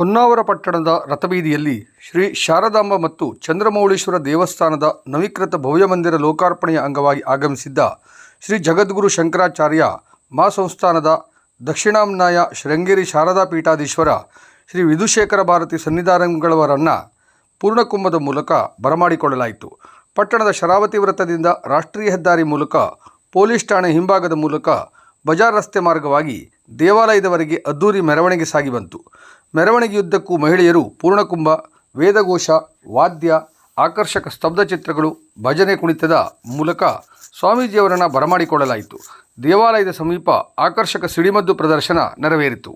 ಹೊನ್ನಾವರ ಪಟ್ಟಣದ ರಥಬೀದಿಯಲ್ಲಿ ಶ್ರೀ ಶಾರದಾಂಬ ಮತ್ತು ಚಂದ್ರಮೌಳೇಶ್ವರ ದೇವಸ್ಥಾನದ ನವೀಕೃತ ಭವ್ಯ ಮಂದಿರ ಲೋಕಾರ್ಪಣೆಯ ಅಂಗವಾಗಿ ಆಗಮಿಸಿದ್ದ ಶ್ರೀ ಜಗದ್ಗುರು ಶಂಕರಾಚಾರ್ಯ ಮಹಾಸಂಸ್ಥಾನದ ದಕ್ಷಿಣಾಮ್ನಾಯ ಶೃಂಗೇರಿ ಶಾರದಾ ಪೀಠಾಧೀಶ್ವರ ಶ್ರೀ ವಿಧುಶೇಖರ ಭಾರತಿ ಸನ್ನಿಧಾನಗಳವರನ್ನು ಪೂರ್ಣಕುಂಭದ ಮೂಲಕ ಬರಮಾಡಿಕೊಳ್ಳಲಾಯಿತು. ಪಟ್ಟಣದ ಶರಾವತಿ ವೃತ್ತದಿಂದ ರಾಷ್ಟ್ರೀಯ ಹೆದ್ದಾರಿ ಮೂಲಕ ಪೊಲೀಸ್ ಠಾಣೆ ಹಿಂಭಾಗದ ಮೂಲಕ ಬಜಾರ್ ರಸ್ತೆ ಮಾರ್ಗವಾಗಿ ದೇವಾಲಯದವರೆಗೆ ಅದ್ದೂರಿ ಮೆರವಣಿಗೆ ಸಾಗಿ ಬಂತು. ಮೆರವಣಿಗೆಯುದ್ದಕ್ಕೂ ಮಹಿಳೆಯರು ಪೂರ್ಣಕುಂಭ, ವೇದಘೋಷ, ವಾದ್ಯ, ಆಕರ್ಷಕ ಸ್ತಬ್ಧ ಚಿತ್ರಗಳು, ಭಜನೆ ಕುಣಿತದ ಮೂಲಕ ಸ್ವಾಮೀಜಿಯವರನ್ನು ಬರಮಾಡಿಕೊಳ್ಳಲಾಯಿತು. ದೇವಾಲಯದ ಸಮೀಪ ಆಕರ್ಷಕ ಸಿಡಿಮದ್ದು ಪ್ರದರ್ಶನ ನೆರವೇರಿತು.